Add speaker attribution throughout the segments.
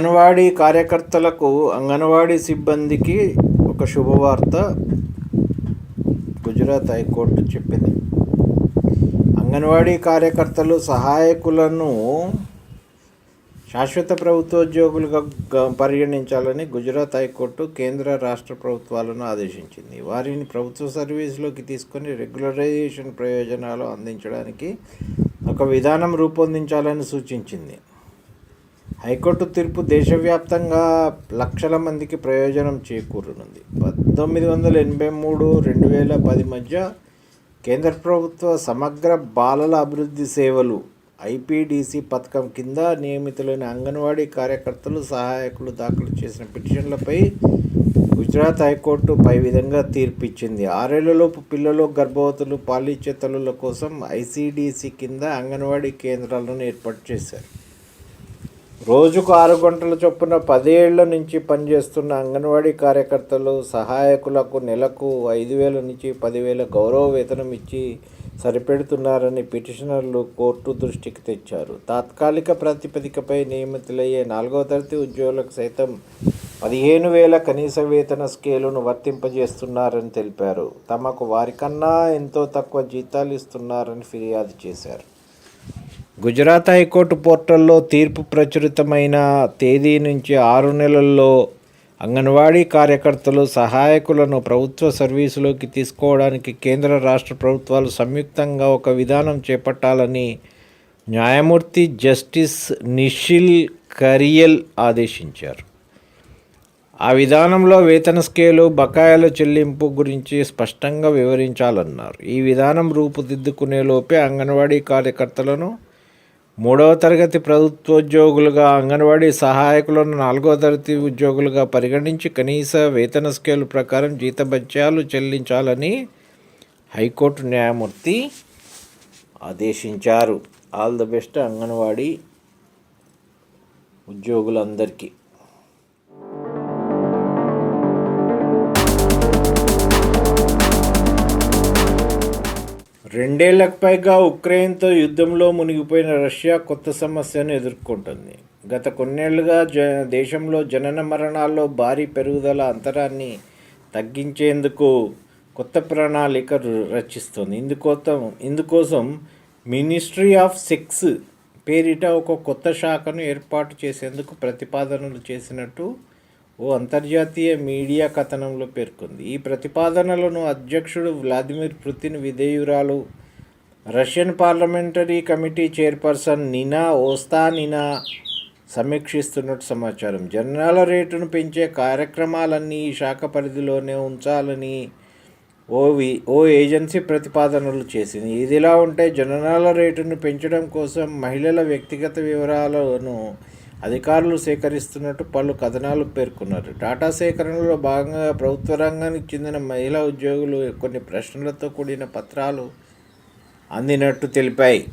Speaker 1: అంగన్వాడీ కార్యకర్తలకు అంగన్వాడీ సిబ్బందికి ఒక శుభవార్త గుజరాత్ హైకోర్టు చెప్పింది. అంగన్వాడీ కార్యకర్తలు సహాయకులను శాశ్వత ప్రభుత్వోద్యోగులుగా పరిగణించాలని గుజరాత్ హైకోర్టు కేంద్ర రాష్ట్ర ప్రభుత్వాలను ఆదేశించింది. వారిని ప్రభుత్వ సర్వీసులోకి తీసుకొని రెగ్యులరైజేషన్ ప్రయోజనాలు అందించడానికి ఒక విధానం రూపొందించాలని సూచించింది. హైకోర్టు తీర్పు దేశవ్యాప్తంగా లక్షల మందికి ప్రయోజనం చేకూరనుంది. పంతొమ్మిది వందల ఎనభై మూడు రెండు వేల పది మధ్య కేంద్ర ప్రభుత్వ సమగ్ర బాలల అభివృద్ధి సేవలు ఐపీడీసీ పథకం కింద నియమితులైన అంగన్వాడీ కార్యకర్తలు సహాయకులు దాఖలు చేసిన పిటిషన్లపై గుజరాత్ హైకోర్టు పై విధంగా తీర్పిచ్చింది. ఆరేళ్ళలోపు పిల్లలు గర్భవతులు పాలిచ్చే తల్లుల కోసం ఐసీడీసీ కింద అంగన్వాడీ కేంద్రాలను ఏర్పాటు చేశారు. రోజుకు ఆరు గంటల చొప్పున పదేళ్ళ నుంచి పనిచేస్తున్న అంగన్వాడీ కార్యకర్తలు సహాయకులకు నెలకు ఐదు వేల నుంచి పదివేల గౌరవ వేతనం ఇచ్చి సరిపెడుతున్నారని పిటిషనర్లు కోర్టు దృష్టికి తెచ్చారు. తాత్కాలిక ప్రాతిపదికపై నియమితులయ్యే నాలుగో తరగతి ఉద్యోగులకు సైతం పదిహేను వేల కనీస వేతన స్కేలును వర్తింపజేస్తున్నారని తెలిపారు. తమకు వారికన్నా ఎంతో తక్కువ జీతాలు ఇస్తున్నారని ఫిర్యాదు చేశారు. గుజరాత్ హైకోర్టు పోర్టల్లో తీర్పు ప్రచురితమైన తేదీ నుంచి ఆరు నెలల్లో అంగన్వాడీ కార్యకర్తలు సహాయకులను ప్రభుత్వ సర్వీసులోకి తీసుకోవడానికి కేంద్ర రాష్ట్ర ప్రభుత్వాలు సంయుక్తంగా ఒక విధానం చేపట్టాలని న్యాయమూర్తి జస్టిస్ నిషిల్ కరియల్ ఆదేశించారు. ఆ విధానంలో వేతన స్కేలు బకాయిల చెల్లింపు గురించి స్పష్టంగా వివరించాలన్నారు. ఈ విధానం రూపుదిద్దుకునే లోపే అంగన్వాడీ కార్యకర్తలను మూడవ తరగతి ప్రభుత్వోద్యోగులుగా అంగన్వాడీ సహాయకులను నాలుగో తరగతి ఉద్యోగులుగా పరిగణించి కనీస వేతన స్కేల్ ప్రకారం జీతభత్యాలు చెల్లించాలని హైకోర్టు న్యాయమూర్తి ఆదేశించారు. ఆల్ ద బెస్ట్ అంగన్వాడీ ఉద్యోగులందరికీ. రెండేళ్ళకు పైగా ఉక్రెయిన్తో యుద్ధంలో మునిగిపోయిన రష్యా కొత్త సమస్యను ఎదుర్కొంటుంది. గత కొన్నేళ్ళుగా జ దేశంలో జనన మరణాల్లో భారీ పెరుగుదల అంతరాన్ని తగ్గించేందుకు కొత్త ప్రణాళిక రచిస్తుంది. ఇందుకోసం ఇందుకోసం మినిస్ట్రీ ఆఫ్ సెక్స్ పేరిట ఒక కొత్త శాఖను ఏర్పాటు చేసేందుకు ప్రతిపాదనలు చేసినట్టు ఓ అంతర్జాతీయ మీడియా కథనంలో పేర్కొంది. ఈ ప్రతిపాదనలను అధ్యక్షుడు Vladimir Putin విధేయురాలు Russian parliamentary committee chairperson Nina Ostanina సమీక్షిస్తున్నట్టు సమాచారం. జనాల రేటును పెంచే కార్యక్రమాలన్నీ ఈ శాఖ పరిధిలోనే ఉంచాలని ఓ వి ఓ ఏజెన్సీ ప్రతిపాదనలు చేసింది. ఇదిలా ఉంటే జననాల రేటును పెంచడం కోసం మహిళల వ్యక్తిగత వివరాలను అధికారులు సేకరిస్తున్నట్టు పలు కథనాలు పేర్కొన్నారు. డాటా సేకరణలో భాగంగా ప్రభుత్వ రంగానికి చెందిన మహిళా ఉద్యోగులు కొన్ని ప్రశ్నలతో కూడిన పత్రాలు అందినట్టు తెలిపాయి.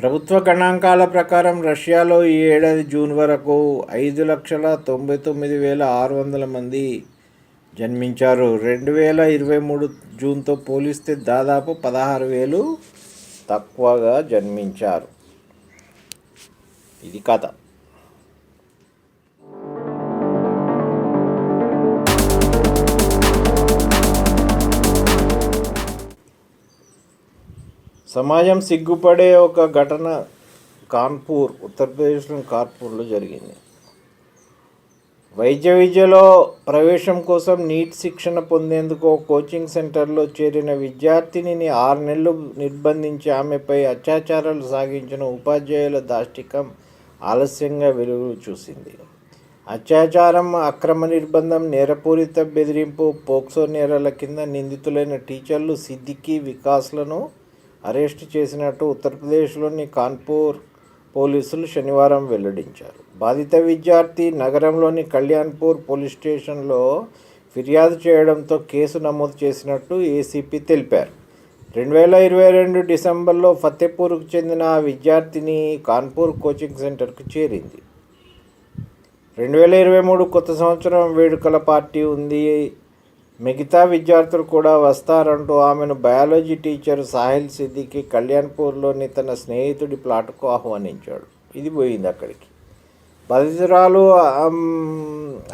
Speaker 1: ప్రభుత్వ గణాంకాల ప్రకారం రష్యాలో ఈ ఏడాది జూన్ వరకు ఐదు లక్షల తొంభై తొమ్మిది వేల ఆరు వందల మంది జన్మించారు. రెండు వేల ఇరవై మూడు జూన్తో పోలిస్తే దాదాపు పదహారు వేలు తక్కువగా జన్మించారు. ఇది కథ సమాజం సిగ్గుపడే ఒక ఘటన కాన్పూర్ ఉత్తరప్రదేశ్లోని కాన్పూర్లో జరిగింది. వైద్య విద్యలో ప్రవేశం కోసం నీట్ శిక్షణ పొందేందుకు కోచింగ్ సెంటర్లో చేరిన విద్యార్థినిని ఆరు నెలలు నిర్బంధించి ఆమెపై అత్యాచారాలు సాగించిన ఉపాధ్యాయుల దాష్టికం ఆలస్యంగా వెలుగు చూసింది. అత్యాచారం అక్రమ నిర్బంధం నేరపూరిత బెదిరింపు పోక్సో నేరాల కింద నిందితులైన టీచర్లు సిద్దికి వికాస్లను అరెస్టు చేసినట్టు ఉత్తరప్రదేశ్లోని కాన్పూర్ పోలీసులు శనివారం వెల్లడించారు. బాధిత విద్యార్థి నగరంలోని కళ్యాణ్పూర్ పోలీస్ స్టేషన్లో ఫిర్యాదు చేయడంతో కేసు నమోదు చేసినట్టు ఏసీపీ తెలిపారు. రెండు వేల ఇరవై రెండు డిసెంబర్లో ఫతేపూర్కు చెందిన విద్యార్థిని కాన్పూర్ కోచింగ్ సెంటర్కు చేరింది. రెండు వేల ఇరవై మూడు కొత్త సంవత్సరం వేడుకల పార్టీ ఉంది. మిగతా విద్యార్థులు కూడా వస్తారంటూ ఆమెను బయాలజీ టీచర్ సాహిల్ సిద్దికి కళ్యాణ్పూర్లోని తన స్నేహితుడి ప్లాట్కు ఆహ్వానించాడు. ఇది పోయింది అక్కడికి. బాధితురాలు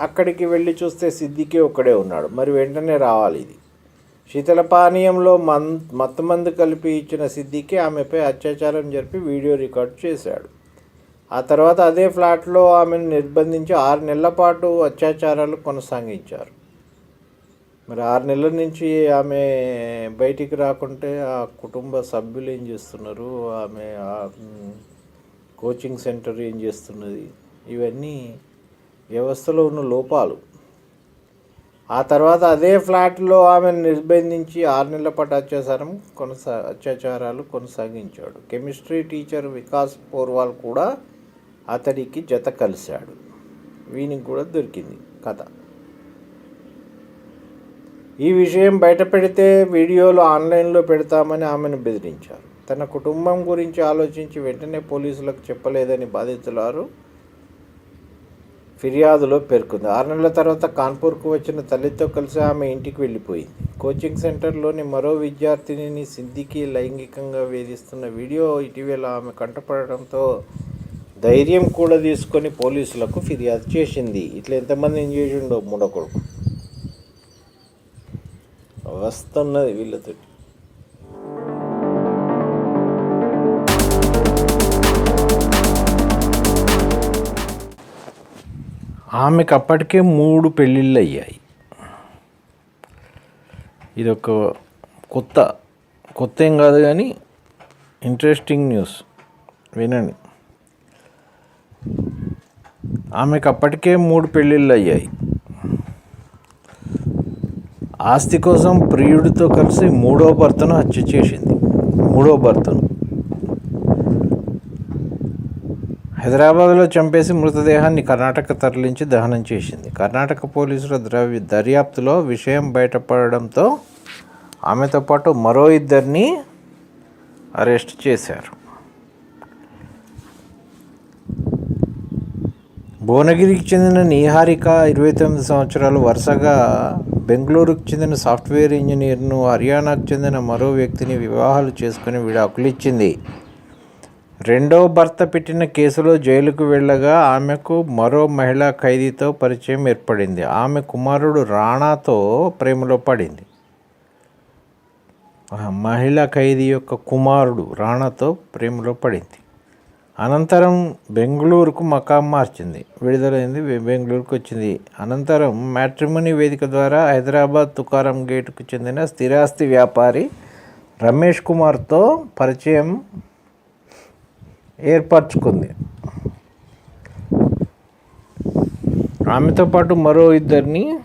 Speaker 1: అక్కడికి వెళ్ళి చూస్తే సిద్దికి ఒక్కడే ఉన్నాడు. మరి వెంటనే రావాలి ఇది. శీతల పానీయంలో మన్ మత్తుమందు కలిపి ఇచ్చిన సిద్దికి ఆమెపై అత్యాచారం జరిపి వీడియో రికార్డ్ చేశాడు. ఆ తర్వాత అదే ఫ్లాట్లో ఆమెను నిర్బంధించి ఆరు నెలల పాటు అత్యాచారాలు కొనసాగించారు. మరి ఆరు నెలల నుంచి ఆమె బయటికి రాకుంటే ఆ కుటుంబ సభ్యులు ఏం చేస్తున్నారు? ఆమె కోచింగ్ సెంటర్ ఏం చేస్తున్నది? ఇవన్నీ వ్యవస్థలో ఉన్న లోపాలు. ఆ తర్వాత అదే ఫ్లాట్లో ఆమెను నిర్బంధించి ఆరు నెలల పాటు అత్యాచారం కొనసా అత్యాచారాలు కొనసాగించాడు. కెమిస్ట్రీ టీచర్ వికాస్ పోర్వాల్ కూడా అతడికి జత కలిశాడు. వీనికి కూడా దొరికింది కథ. ఈ విషయం బయట పెడితే వీడియోలు ఆన్లైన్లో పెడతామని ఆమెను బెదిరించారు. తన కుటుంబం గురించి ఆలోచించి వెంటనే పోలీసులకు చెప్పలేదని బాధితులారు ఫిర్యాదులో పేర్కొంది. ఆరు నెలల తర్వాత కాన్పూర్కు వచ్చిన తల్లితో కలిసి ఆమె ఇంటికి వెళ్ళిపోయింది. కోచింగ్ సెంటర్లోని మరో విద్యార్థినిని సిద్దికి లైంగికంగా వేధిస్తున్న వీడియో ఇటీవల ఆమె కంటపడడంతో ధైర్యం కూడా తీసుకొని పోలీసులకు ఫిర్యాదు చేసింది. ఇట్లా ఎంతమంది ఏం చేసిండో కొడుకు. వస్తున్నది వీళ్ళతో ఆమెకు అప్పటికే మూడు పెళ్ళిళ్ళు అయ్యాయి ఇది ఒక కొత్త కొత్త ఏం కాదు కానీ ఇంట్రెస్టింగ్ న్యూస్. వినండి. ఆమెకు అప్పటికే మూడు పెళ్ళిళ్ళు అయ్యాయి ఆస్తి కోసం ప్రియుడితో కలిసి మూడో భర్తను హత్య చేసింది. మూడో భర్తను. హైదరాబాద్లో చంపేసి మృతదేహాన్ని కర్ణాటక తరలించి దహనం చేసింది. కర్ణాటక పోలీసుల ద్రవ్య దర్యాప్తులో విషయం బయటపడడంతో ఆమెతో పాటు మరో ఇద్దరిని అరెస్ట్ చేశారు. భువనగిరికి చెందిన నీహారిక ఇరవై తొమ్మిది సంవత్సరాలు వరుసగా బెంగళూరుకు చెందిన సాఫ్ట్వేర్ ఇంజనీర్ను హర్యానాకు చెందిన మరో వ్యక్తిని వివాహాలు చేసుకుని విడాకులు ఇచ్చింది. రెండో భర్త పెట్టిన కేసులో జైలుకు వెళ్ళగా ఆమెకు మరో మహిళా ఖైదీతో పరిచయం ఏర్పడింది. ఆమె కుమారుడు రాణాతో ప్రేమలో పడింది. మహిళా ఖైదీ యొక్క కుమారుడు రాణాతో ప్రేమలో పడింది. అనంతరం బెంగళూరుకు మకాం మార్చింది. విడుదలైంది బెంగళూరుకు వచ్చింది. అనంతరం మ్యాట్రిమోని వేదిక ద్వారా హైదరాబాద్ తుకారం గేటుకు చెందిన స్థిరాస్తి వ్యాపారి రమేష్ కుమార్తో పరిచయం ఏర్పరచుకుంది. ఆమెతో పాటు మరో ఇద్దరిని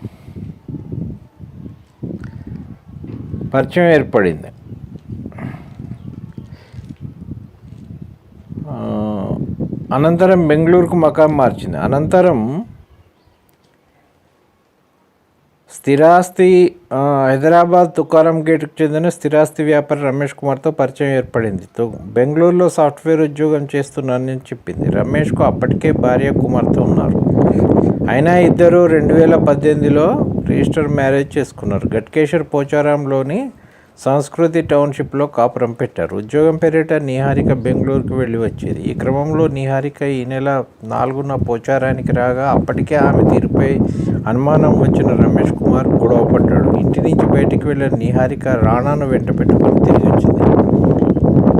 Speaker 1: పరిచయం ఏర్పడింది. అనంతరం బెంగళూరుకు మకాం మార్చింది. అనంతరం స్థిరాస్తి హైదరాబాద్ తుకారం గేట్కు చెందిన స్థిరాస్తి వ్యాపారి రమేష్ కుమార్తో పరిచయం ఏర్పడింది. తో- బెంగళూరులో సాఫ్ట్వేర్ ఉద్యోగం చేస్తున్నానని చెప్పింది. రమేష్కు అప్పటికే భార్య కుమార్తె ఉన్నారు. అయినా ఇద్దరు రెండు వేల పద్దెనిమిదిలో రిజిస్టర్ మ్యారేజ్ చేసుకున్నారు. గట్కేశ్వర్ పోచారంలోని సంస్కృతి టౌన్షిప్లో కాపురం పెట్టారు. ఉద్యోగం పేరిట నిహారిక బెంగళూరుకు వెళ్ళి వచ్చేది. ఈ క్రమంలో నిహారిక ఈ నెల నాలుగున పోచారానికి రాగా అప్పటికే ఆమె తీరుపై అనుమానం వచ్చిన రమేష్ కుమార్ గొడవ పడ్డాడు. ఇంటి నుంచి బయటికి వెళ్ళిన నిహారిక రాణాను వెంట పెట్టుకొని తిరిగి వచ్చింది.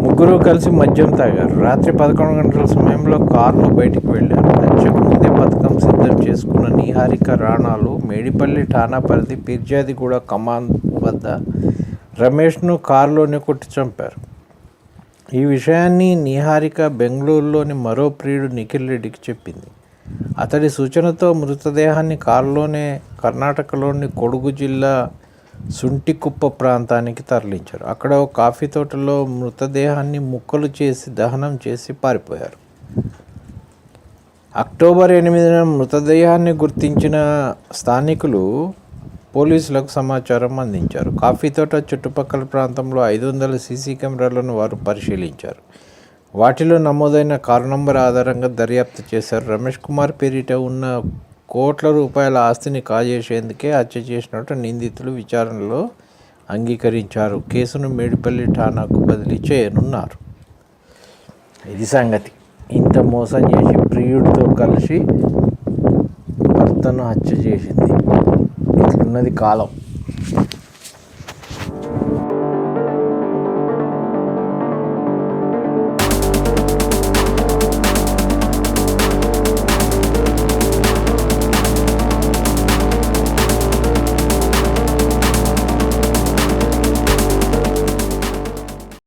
Speaker 1: ముగ్గురు కలిసి మద్యం తాగారు. రాత్రి పదకొండు గంటల సమయంలో కారులో బయటికి వెళ్ళారు. హత్యకు ముందే పథకం సిద్ధం చేసుకున్న నిహారిక రాణాలు మేడిపల్లి ఠాణా పరిధి పిర్జాదిగూడ కమాన్ వద్ద రమేష్ను కారులోనే కొట్టి చంపారు. ఈ విషయాన్ని నిహారిక బెంగళూరులోని మరో ప్రియుడు నిఖిల్ రెడ్డికి చెప్పింది. అతడి సూచనతో మృతదేహాన్ని కారులోనే కర్ణాటకలోని కొడుగు జిల్లా సుంటికుప్ప ప్రాంతానికి తరలించారు. అక్కడ ఒక కాఫీ తోటలో మృతదేహాన్ని ముక్కలు చేసి దహనం చేసి పారిపోయారు. అక్టోబర్ ఎనిమిదిన మృతదేహాన్ని గుర్తించిన స్థానికులు పోలీసులకు సమాచారం అందించారు. కాఫీ తోట చుట్టుపక్కల ప్రాంతంలో ఐదు వందల సీసీ కెమెరాలను వారు పరిశీలించారు. వాటిలో నమోదైన కారు నంబర్ ఆధారంగా దర్యాప్తు చేశారు. రమేష్ కుమార్ పేరిట ఉన్న కోట్ల రూపాయల ఆస్తిని కాజేసేందుకే హత్య చేసినట్టు నిందితులు విచారణలో అంగీకరించారు. కేసును మేడిపల్లి ఠాణాకు బదిలీ చేయనున్నారు. ఇది సంగతి. ఇంత మోసం చేసి ప్రియుడితో కలిసి భర్తను హత్య చేసింది. ఉన్నది కాలం.